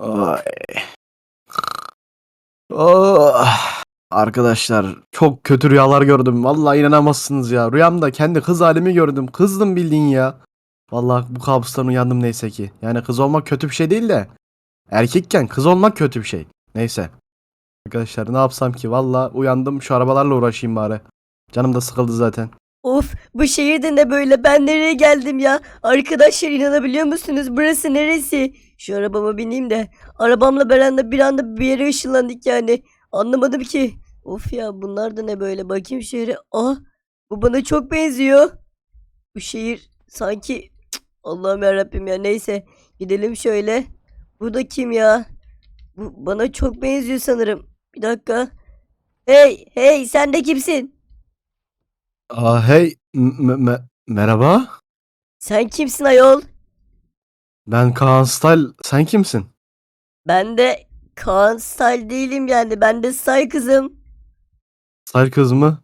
Ay. Oh. Arkadaşlar çok kötü rüyalar gördüm. Vallahi inanamazsınız ya. Rüyamda kendi kız halimi gördüm. Kızdım bildiğin ya. Vallahi bu kabustan uyandım neyse ki. Yani kız olmak kötü bir şey değil de. Erkekken kız olmak kötü bir şey. Neyse. Arkadaşlar ne yapsam ki? Vallahi uyandım şu arabalarla uğraşayım bari. Canım da sıkıldı zaten. Of bu şehirde ne böyle ben nereye geldim ya? Arkadaşlar inanabiliyor musunuz? Burası neresi? Şu arabama bineyim de arabamla beraber bir anda bir yere ışınlandık yani. Anlamadım ki. Of ya bunlar da ne böyle bakayım şehre. Ah bu bana çok benziyor. Bu şehir sanki Allah'ım yarabbim ya neyse gidelim şöyle. Bu da kim ya? Bu bana çok benziyor sanırım. Bir dakika. Hey hey sen de kimsin? Aa hey. m- me- merhaba. Sen kimsin ayol? Ben Kaan Style. Sen kimsin? Ben de Kaan Style değilim yani. Ben de Style kızım. Style kız mı?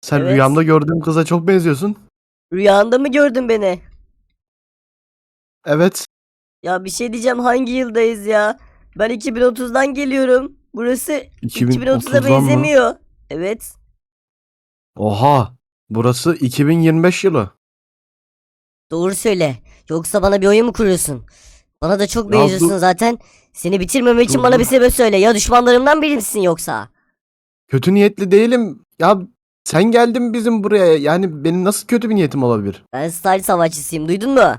Sen Evet. rüyamda gördüğüm kıza çok benziyorsun. Rüyanda mı gördün beni? Evet. Ya bir şey diyeceğim hangi yıldayız ya? Ben 2030'dan geliyorum. Burası 2030'a 2030'dan mı? benzemiyor. Evet. Oha. Burası 2025 yılı. Doğru söyle. Yoksa bana bir oyun mu kuruyorsun? Bana da çok Ya benziyorsun dur- zaten. Seni bitirmem için Dur, bana dur. bir sebep söyle. Ya düşmanlarımdan biri misin yoksa? Kötü niyetli değilim. Ya sen geldin bizim buraya. Yani benim nasıl kötü bir niyetim olabilir? Ben Style savaşçısıyım. Duydun mu?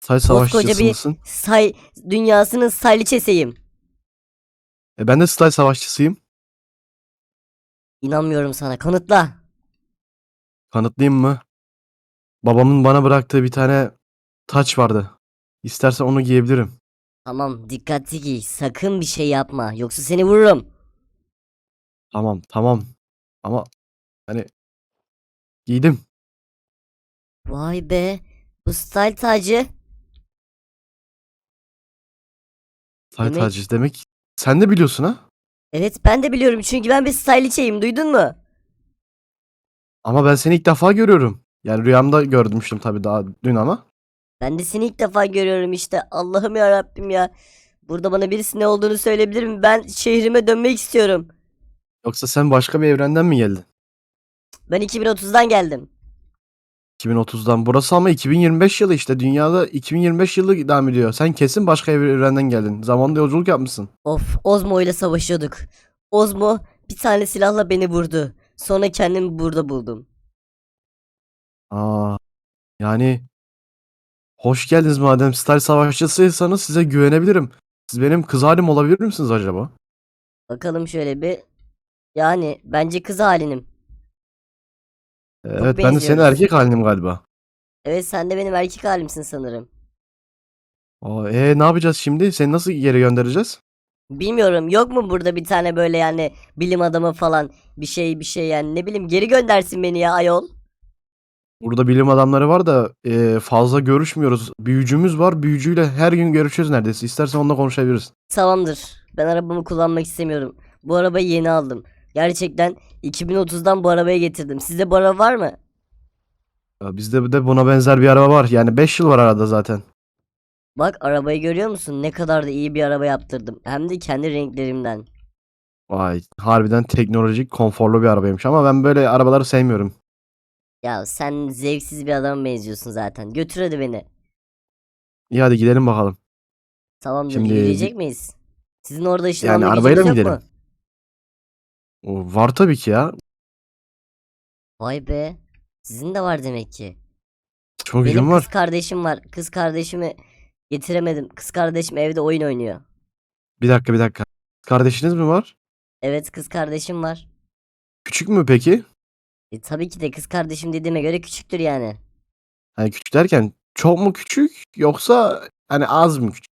Say savaşçısı bir mısın? Style dünyasının styliçesiyim. E ben de style savaşçısıyım. İnanmıyorum sana. Kanıtla. Kanıtlayayım mı? Babamın bana bıraktığı bir tane taç vardı. İstersen onu giyebilirim. Tamam dikkatli giy. Sakın bir şey yapma. Yoksa seni vururum. Tamam tamam. Ama hani giydim. Vay be. Bu style tacı. Style Demek- tacı demek. Sen de biliyorsun ha? Evet ben de biliyorum çünkü ben bir styliçeyim. Duydun mu? Ama ben seni ilk defa görüyorum. Yani rüyamda görmüştüm tabii daha dün ama. Ben de seni ilk defa görüyorum işte. Allah'ım ya Rabbim ya. Burada bana birisi ne olduğunu söyleyebilir mi? Ben şehrime dönmek istiyorum. Yoksa sen başka bir evrenden mi geldin? Ben 2030'dan geldim. 2030'dan. Burası ama 2025 yılı işte. Dünyada 2025 yılı devam ediyor. Sen kesin başka ev- evrenden geldin. Zamanda yolculuk yapmışsın. Of Ozmo ile savaşıyorduk. Ozmo bir tane silahla beni vurdu. Sonra kendimi burada buldum. Aa, yani hoş geldiniz madem Star Savaşçısıysanız size güvenebilirim. Siz benim kız halim olabilir misiniz acaba? Bakalım şöyle bir. Yani bence kız halinim. Evet ben de senin benziyoruz. erkek halinim galiba. Evet sen de benim erkek halimsin sanırım. Aa, e, ne yapacağız şimdi? Seni nasıl geri göndereceğiz? Bilmiyorum yok mu burada bir tane böyle yani bilim adamı falan bir şey bir şey yani ne bileyim geri göndersin beni ya ayol. Burada bilim adamları var da e, fazla görüşmüyoruz. Büyücümüz var. Büyücüyle her gün görüşüyoruz neredeyse. İstersen onunla konuşabiliriz. Tamamdır. Ben arabamı kullanmak istemiyorum. Bu arabayı yeni aldım. Gerçekten 2030'dan bu arabayı getirdim. Sizde bu araba var mı? Ya bizde de buna benzer bir araba var. Yani 5 yıl var arada zaten. Bak arabayı görüyor musun? Ne kadar da iyi bir araba yaptırdım. Hem de kendi renklerimden. Vay harbiden teknolojik konforlu bir arabaymış ama ben böyle arabaları sevmiyorum. Ya sen zevksiz bir adama benziyorsun zaten. Götür hadi beni. İyi hadi gidelim bakalım. Tamamdır Şimdi- yürüyecek miyiz? Sizin orada ışınlanma arabayla gücünüz mı yok gidelim? mu? O, var tabii ki ya. Vay be. Sizin de var demek ki. Çok Benim var. kız kardeşim var. Kız kardeşimi getiremedim. Kız kardeşim evde oyun oynuyor. Bir dakika bir dakika. Kardeşiniz mi var? Evet kız kardeşim var. Küçük mü peki? E, tabii ki de kız kardeşim dediğime göre küçüktür yani. Hani küçük derken çok mu küçük yoksa hani az mı küçük?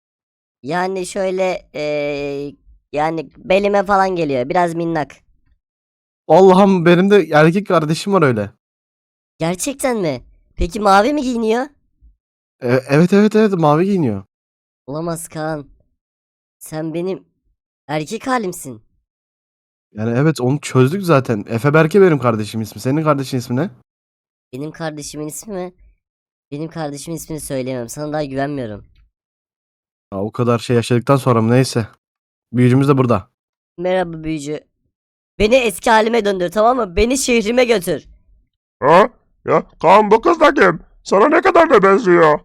Yani şöyle eee, yani belime falan geliyor. Biraz minnak. Allah'ım benim de erkek kardeşim var öyle. Gerçekten mi? Peki mavi mi giyiniyor? E, evet evet evet mavi giyiniyor. Olamaz Kaan. Sen benim erkek halimsin. Yani evet onu çözdük zaten. Efe Berke benim kardeşim ismi. Senin kardeşin ismi ne? Benim kardeşimin ismi mi? Benim kardeşimin ismini söyleyemem. Sana daha güvenmiyorum. Ya, o kadar şey yaşadıktan sonra mı neyse. Büyücümüz de burada. Merhaba büyücü. Beni eski halime döndür tamam mı? Beni şehrime götür. Ha? Ya Kaan bu kız da kim? Sana ne kadar da benziyor.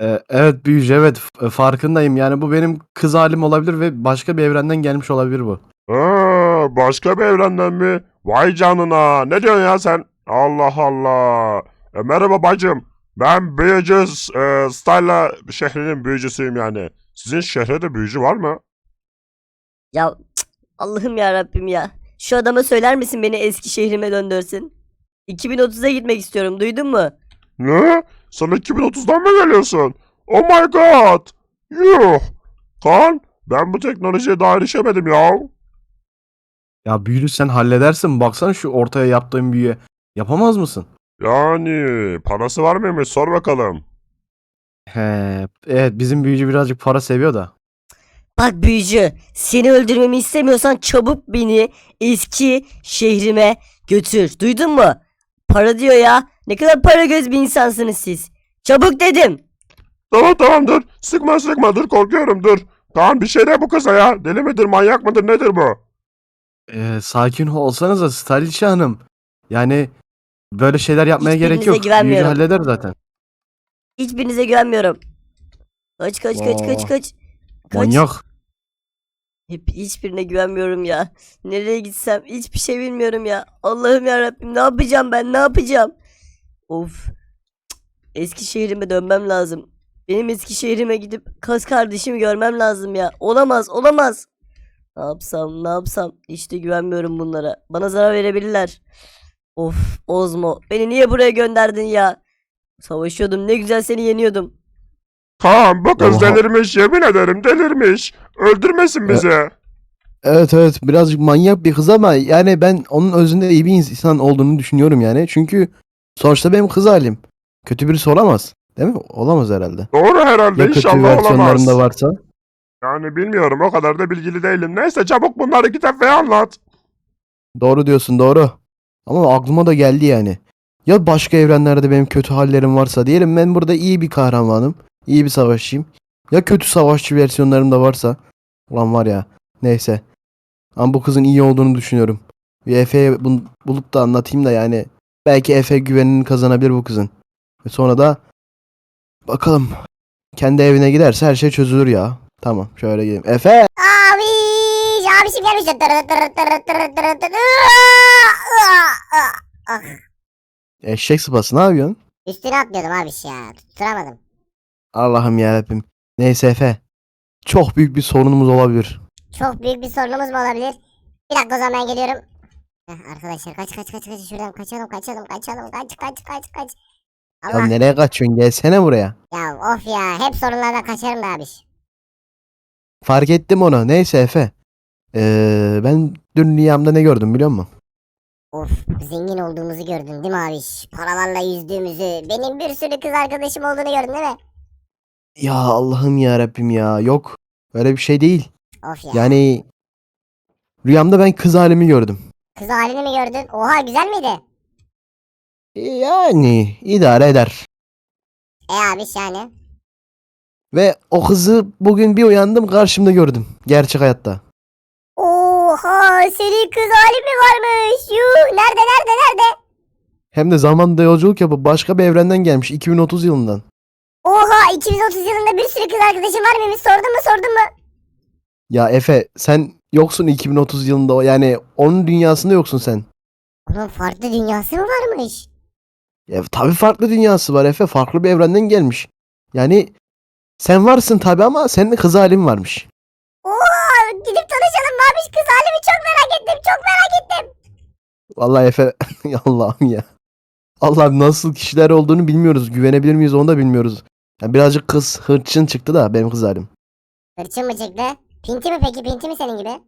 Ee, evet büyücü evet f- farkındayım. Yani bu benim kız halim olabilir ve başka bir evrenden gelmiş olabilir bu. Ha, başka bir evrenden mi? Vay canına. Ne diyorsun ya sen? Allah Allah. E, merhaba bacım. Ben büyücü e, Styla şehrinin büyücüsüyüm yani. Sizin şehre de büyücü var mı? Ya cık, Allah'ım ya Rabbim ya. Şu adama söyler misin beni eski şehrime döndürsün? 2030'a gitmek istiyorum duydun mu? Ne? Sen 2030'dan mı geliyorsun? Oh my god. Yuh. Kaan ben bu teknolojiye daha erişemedim ya. Ya büyücü sen halledersin. Baksana şu ortaya yaptığın büyüye. Yapamaz mısın? Yani parası var mıymış sor bakalım. He, evet bizim büyücü birazcık para seviyor da. Bak büyücü seni öldürmemi istemiyorsan çabuk beni eski şehrime götür. Duydun mu? Para diyor ya. Ne kadar para göz bir insansınız siz. Çabuk dedim. Tamam tamam dur. Sıkma sıkma dur korkuyorum dur. Kaan bir şey de bu kıza ya. Deli midir manyak mıdır nedir bu? Ee, sakin olsanıza Staliçe Hanım. Yani böyle şeyler yapmaya gerek Hiçbirinize yok. Büyücü güvenmiyorum. halleder zaten. Hiçbirinize güvenmiyorum. Kaç kaç kaç kaç Aa, kaç. Kaç. Manyak. Hep hiçbirine güvenmiyorum ya. Nereye gitsem hiçbir şey bilmiyorum ya. Allah'ım ya Rabbim ne yapacağım ben ne yapacağım? Of. Cık. Eski şehrime dönmem lazım. Benim eski şehrime gidip kız kardeşimi görmem lazım ya. Olamaz olamaz. Ne yapsam ne yapsam. Hiç de güvenmiyorum bunlara. Bana zarar verebilirler. Of Ozmo beni niye buraya gönderdin ya? Savaşıyordum ne güzel seni yeniyordum. Kaan bu kız Oha. delirmiş yemin ederim delirmiş. Öldürmesin bizi. Evet evet birazcık manyak bir kız ama yani ben onun özünde iyi bir insan olduğunu düşünüyorum yani. Çünkü sonuçta benim kız halim. Kötü birisi olamaz. Değil mi? Olamaz herhalde. Doğru herhalde Ya kötü inşallah olamaz. da varsa. Yani bilmiyorum o kadar da bilgili değilim. Neyse çabuk bunları kitapaya anlat. Doğru diyorsun doğru. Ama aklıma da geldi yani. Ya başka evrenlerde benim kötü hallerim varsa diyelim ben burada iyi bir kahramanım. iyi bir savaşçıyım. Ya kötü savaşçı versiyonlarım da varsa. Ulan var ya. Neyse. Ama bu kızın iyi olduğunu düşünüyorum. Bir Efe'ye bunu bulup da anlatayım da yani. Belki Efe güvenini kazanabilir bu kızın. Ve sonra da bakalım. Kendi evine giderse her şey çözülür ya. Tamam şöyle gidelim. Efe! Abi, abişim gelmiş. Ah, Eşek sıpası ne yapıyorsun? Üstüne atlıyordum abiş ya. Tutturamadım. Allah'ım yarabbim. Neyse Efe. Çok büyük bir sorunumuz olabilir. Çok büyük bir sorunumuz mu olabilir? Bir dakika o zaman ben geliyorum. Heh, arkadaşlar kaç kaç kaç kaç şuradan kaçalım kaçalım kaçalım kaç kaç kaç kaç. Ya Allah nereye kaçıyorsun? Gelsene buraya. ya of ya hep sorunlardan kaçarım da abiş. Fark ettim onu. Neyse Efe. Ee, ben dün rüyamda ne gördüm biliyor musun? Of zengin olduğumuzu gördün değil mi abiş? Paralarla yüzdüğümüzü, benim bir sürü kız arkadaşım olduğunu gördün değil mi? Ya Allah'ım ya Rabbim ya. Yok. Öyle bir şey değil. Of ya. Yani rüyamda ben kız halimi gördüm. Kız halini mi gördün? Oha güzel miydi? Yani idare eder. E abiş yani. Ve o kızı bugün bir uyandım karşımda gördüm. Gerçek hayatta. Oha senin kız halin mi varmış? Yuh nerede nerede nerede? Hem de zamanda yolculuk yapıp başka bir evrenden gelmiş 2030 yılından. Oha 230 yılında bir sürü kız arkadaşın var mıymış? Sordun mu sordun mu? Ya Efe sen yoksun 2030 yılında o- yani onun dünyasında yoksun sen. Onun farklı dünyası mı varmış? Ya tabii farklı dünyası var Efe. Farklı bir evrenden gelmiş. Yani sen varsın tabii ama senin kız halin varmış. Oha gidip tanışalım mı abiş? Kız halimi çok merak ettim çok merak ettim. Vallahi Efe Allah'ım ya. Allah'ım nasıl kişiler olduğunu bilmiyoruz. Güvenebilir miyiz onu da bilmiyoruz. Ya birazcık kız hırçın çıktı da benim kız halim. Hırçın mı çıktı? Pinti mi peki pinti mi senin gibi?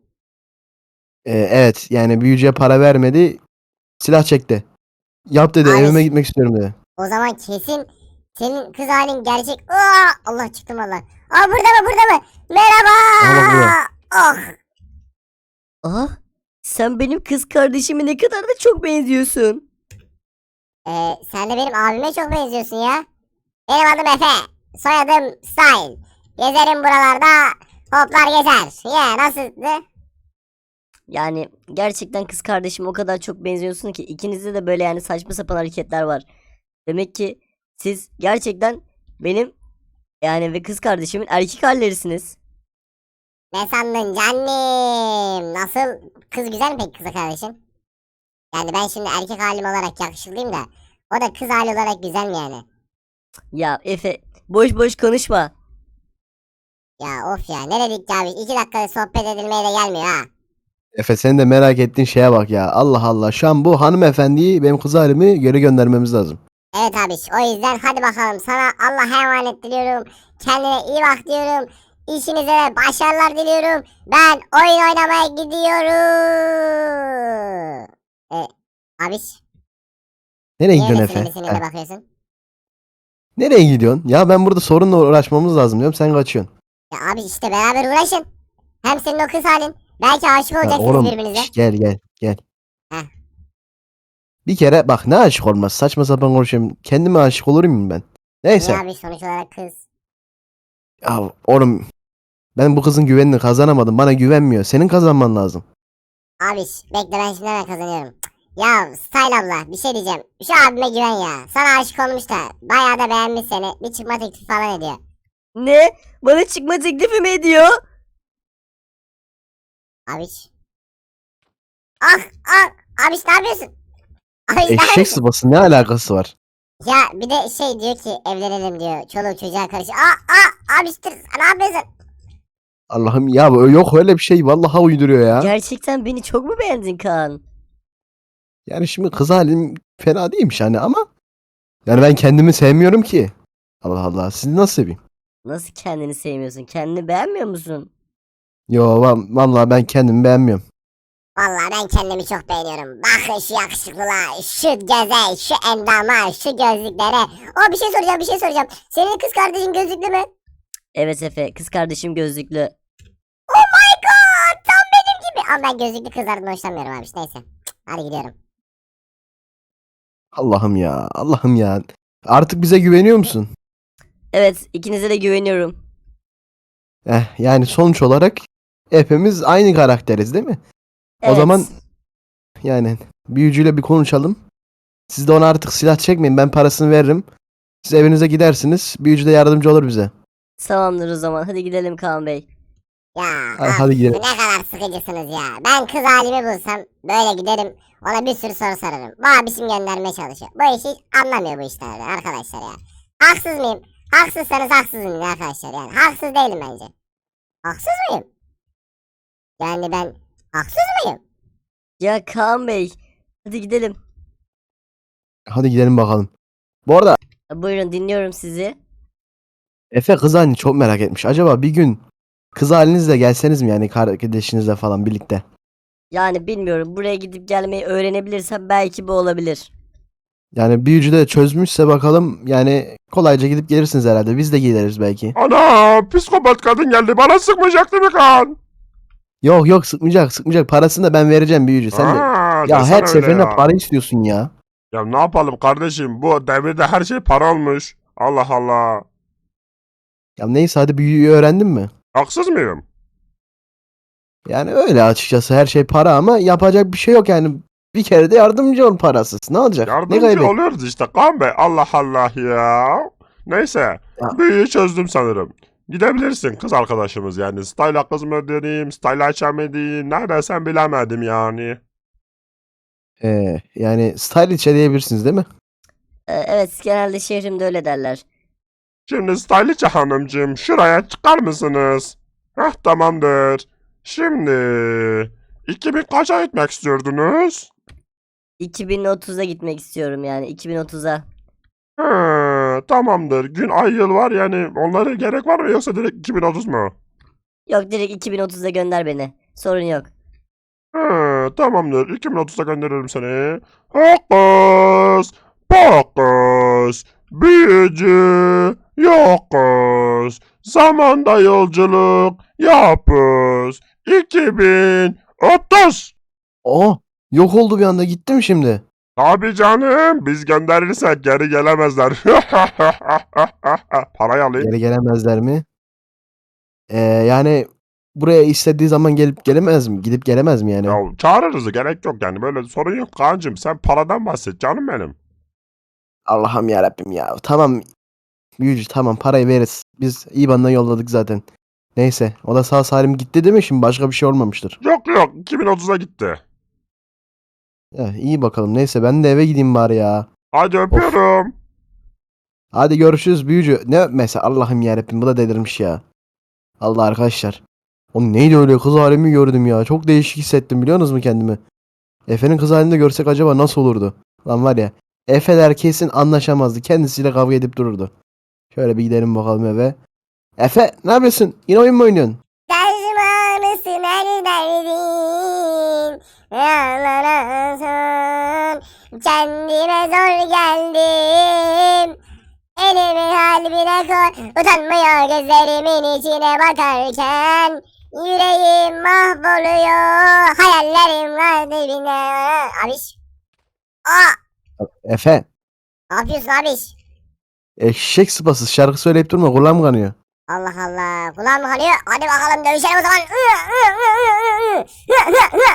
Ee, evet yani büyücüye para vermedi. Silah çekti. Yap dedi Ay. evime gitmek istiyorum dedi. O zaman kesin senin kız halin gerçek. Aa, Allah çıktım valla. Aa burada mı burada mı? Merhaba. Merhaba, burada. Oh. Ah sen benim kız kardeşime ne kadar da çok benziyorsun. Ee, sen de benim abime çok benziyorsun ya. Benim adım Efe. Soyadım Style. Gezerim buralarda. Hoplar gezer. Ya nasıldı? Yani gerçekten kız kardeşim o kadar çok benziyorsun ki ikinizde de böyle yani saçma sapan hareketler var. Demek ki siz gerçekten benim yani ve kız kardeşimin erkek hallerisiniz. Ne sandın canım? Nasıl? Kız güzel mi peki kız kardeşin? Yani ben şimdi erkek halim olarak yakışıklıyım da. O da kız hali olarak güzel mi yani? Ya Efe boş boş konuşma. Ya of ya ne dedik ya biz? İki dakikada sohbet edilmeye de gelmiyor ha. Efe senin de merak ettiğin şeye bak ya. Allah Allah. Şu an bu hanımefendiyi benim kız halimi geri göndermemiz lazım. Evet abiş o yüzden hadi bakalım sana Allah'a emanet diliyorum. Kendine iyi bak diyorum. İşinize de başarılar diliyorum. Ben oyun oynamaya gidiyorum. E, abiş Nereye gidiyorsun Efe? Heh. Nereye gidiyorsun? Ya ben burada sorunla uğraşmamız lazım diyorum. Sen kaçıyorsun. Ya abi işte beraber uğraşın. Hem senin o kız halin. Belki aşık olacaksınız oğlum birbirinize. şş, gel gel gel. Heh. Bir kere bak ne aşık olmaz. Saçma sapan konuşuyorum. Kendime aşık olur muyum ben? Neyse. Niye abi sonuç olarak kız? Ya oğlum ben bu kızın güvenini kazanamadım. Bana güvenmiyor. Senin kazanman lazım. Abiş bekle ben şimdi hemen kazanıyorum. Ya Style abla bir şey diyeceğim. Şu abime güven ya. Sana aşık olmuş da bayağı da beğenmiş seni. Bir çıkma teklifi falan ediyor. Ne? Bana çıkma teklifi mi ediyor? Abiş. Ah ah. Abiş ne yapıyorsun? Abiş ne Eşek yapıyorsun? sıpası ne alakası var? Ya bir de şey diyor ki evlenelim diyor. Çoluk çocuğa karış. Aa aa abiş dur. Ne yapıyorsun? Allah'ım ya bu- yok öyle bir şey. Vallahi uyduruyor ya. Gerçekten beni çok mu beğendin Kaan? Yani şimdi kız halim fena değilmiş hani ama yani ben kendimi sevmiyorum ki. Allah Allah. Sizi nasıl seveyim? Nasıl kendini sevmiyorsun? Kendini beğenmiyor musun? Yo va- vallahi ben kendimi beğenmiyorum. Vallahi ben kendimi çok beğeniyorum. Bakın şu yakışıklılığa, şu göze, şu endama, şu gözlüklere. O bir şey soracağım, bir şey soracağım. Senin kız kardeşin gözlüklü mü? Evet Efe kız kardeşim gözlüklü. Oh my god! Tam benim gibi. Ama ben gözlüklü kızlardan hoşlanmıyorum abi. Neyse. Cık, Hadi gidiyorum. Allah'ım ya. Allah'ım ya. Artık bize güveniyor musun? Evet ikinize de güveniyorum. Eh, yani sonuç olarak hepimiz aynı karakteriz değil mi? O Evet. zaman yani büyücüyle bir konuşalım. Siz de ona artık silah çekmeyin. Ben parasını veririm. Siz evinize gidersiniz. Büyücü de yardımcı olur bize. Tamamdır o zaman hadi gidelim Kaan Bey. Ya Hadi, ah, hadi gidelim. ne kadar sıkıcısınız ya. Ben kız halimi bulsam böyle giderim. Ona bir sürü soru sorarım. Bu abişim göndermeye çalışıyor. Bu işi hiç anlamıyor bu işlerden arkadaşlar ya. Haksız mıyım? Haksızsanız haksızım arkadaşlar yani. Haksız değilim bence. Haksız mıyım? Yani ben haksız mıyım? Ya Kaan Bey hadi gidelim. Hadi gidelim bakalım. Bu arada Buyurun dinliyorum sizi. Efe kız halini çok merak etmiş. Acaba bir gün kız halinizle gelseniz mi yani kardeşinizle falan birlikte? Yani bilmiyorum buraya gidip gelmeyi öğrenebilirsem belki bu olabilir. Yani büyücü de çözmüşse bakalım yani kolayca gidip gelirsiniz herhalde. Biz de geliriz belki. Ana psikopat kadın geldi bana sıkmayacaktı mı kan? Yok yok sıkmayacak sıkmayacak. Parasını da ben vereceğim büyücü. Sen de ya desene her öyle seferinde ya. para istiyorsun ya. Ya ne yapalım kardeşim bu devirde her şey para olmuş. Allah Allah. Ya neyse hadi büyüyü öğrendin mi? Haksız mıyım? Yani öyle açıkçası her şey para ama yapacak bir şey yok yani. Bir kere de yardımcı ol parasız. Ne olacak? ne Yardımcı kaybet? oluyoruz işte kan be. Allah Allah ya. Neyse. Ya. Büyüyü çözdüm sanırım. Gidebilirsin kız arkadaşımız yani. Style'a kız mı diyeyim, style'a açam mı diyeyim. Ne desem bilemedim yani. Ee, yani style içe diyebilirsiniz değil mi? Ee, evet genelde şehrimde öyle derler. Şimdi styliçe hanımcığım şuraya çıkar mısınız? Heh tamamdır. Şimdi 2000 kaça gitmek istiyordunuz? 2030'a gitmek istiyorum yani 2030'a. He, tamamdır. Gün ay yıl var yani onlara gerek var mı yoksa direkt 2030 mu? Yok direkt 2030'a gönder beni. Sorun yok. He, tamamdır. 2030'da gönderirim seni. Hokus pokus. Büyücü yokuz. Zamanda yolculuk yapız. 2030. Oh yok oldu bir anda gitti mi şimdi? Tabii canım. Biz gönderirsek geri gelemezler. Parayı alayım. Geri gelemezler mi? Ee, yani buraya istediği zaman gelip gelemez mi? Gidip gelemez mi yani? Ya çağırırız gerek yok yani böyle sorun yok kancım sen paradan bahset canım benim. Allah'ım ya Rabbim ya. Tamam. Büyücü tamam parayı veririz. Biz IBAN'dan yolladık zaten. Neyse o da sağ salim gitti değil mi? Şimdi başka bir şey olmamıştır. Yok yok 2030'a gitti. Ya, iyi bakalım. Neyse ben de eve gideyim bari ya. Hadi öpüyorum. Hadi görüşürüz büyücü. Ne mesela Allah'ım yarabbim bu da delirmiş ya. Allah arkadaşlar. Oğlum neydi öyle kız halimi gördüm ya. Çok değişik hissettim biliyor musunuz kendimi? Efe'nin kız halini de görsek acaba nasıl olurdu? Lan var ya. Efe'ler kesin anlaşamazdı. Kendisiyle kavga edip dururdu. Şöyle bir gidelim bakalım eve. Efe ne yapıyorsun? Yine oyun mu oynuyorsun? Derdin Yanlarasın Kendime zor geldim. Elimi kalbine koy. Utanmıyor gözlerimin içine bakarken. Yüreğim mahvoluyor. Hayallerim kalbine Abiş. Aa! Efe. ne yapıyorsun abiş? Eşek sıpasız şarkı söyleyip durma. Kulağım kanıyor. Allah Allah. Kulağım kalıyor. Hadi bakalım dövüşelim o zaman. Allah Allah.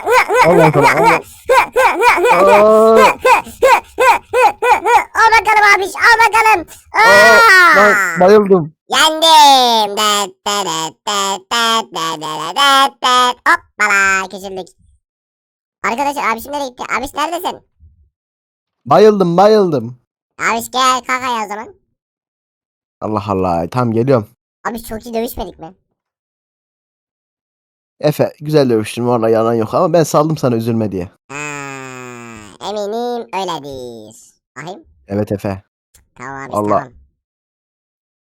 Al bakalım abiş. Al bakalım. Aa, ben bayıldım. Yendim. Hoppala küçüldük. Arkadaşlar abişim nereye gitti? Abiş neredesin? Bayıldım bayıldım. Abiş gel kakaya o zaman. Allah Allah. Tam geliyorum. Abiş çok iyi dövüşmedik mi? Efe güzel dövüştün valla yalan yok ama ben saldım sana üzülme diye. Ha, eminim öyledir. Ahim. Evet Efe. Tamam abiş Allah. tamam.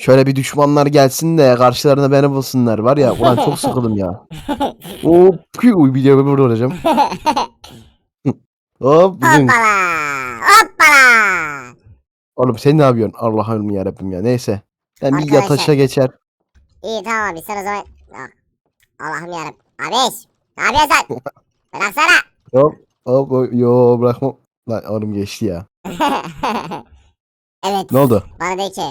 Şöyle bir düşmanlar gelsin de karşılarına beni bulsunlar var ya ulan çok sıkıldım ya. Hop piu bir de burada olacağım. Hop bizim. Hoppala. Hoppala. Oğlum sen ne yapıyorsun? Allah'ım yarabbim ya neyse. Ben bir Arkadaşlar. yatışa geçer. İyi tamam abi sen o zaman. Ah, Allah'ım yarabbim. Abiş. Ne yapıyorsun sen? Bıraksana. Hop hop hop, yo bırakmam. Lan oğlum geçti ya. evet. Ne oldu? Bana de ki.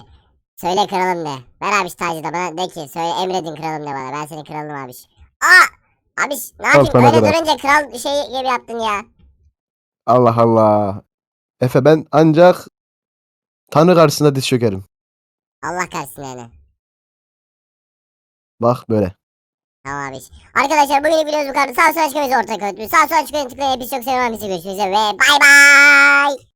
Söyle kralım de. Ver abiş tacı da bana de ki. Söyle emredin kralım de bana. Ben senin kralım abiş. Aa! Abiş ne yapayım? sana Öyle kadar. durunca kral şey gibi yaptın ya. Allah Allah. Efe ben ancak Tanrı karşısında diz çökerim. Allah kahretsin yani. Bak böyle. Tamam abiş. Arkadaşlar bugün videomuz bu kadar. Sağ sol açıklamayı ortak öğretmiş. Sağ sol açıklamayı tıklayın. Biz çok seviyorum. Biz görüşmek ve bay bay.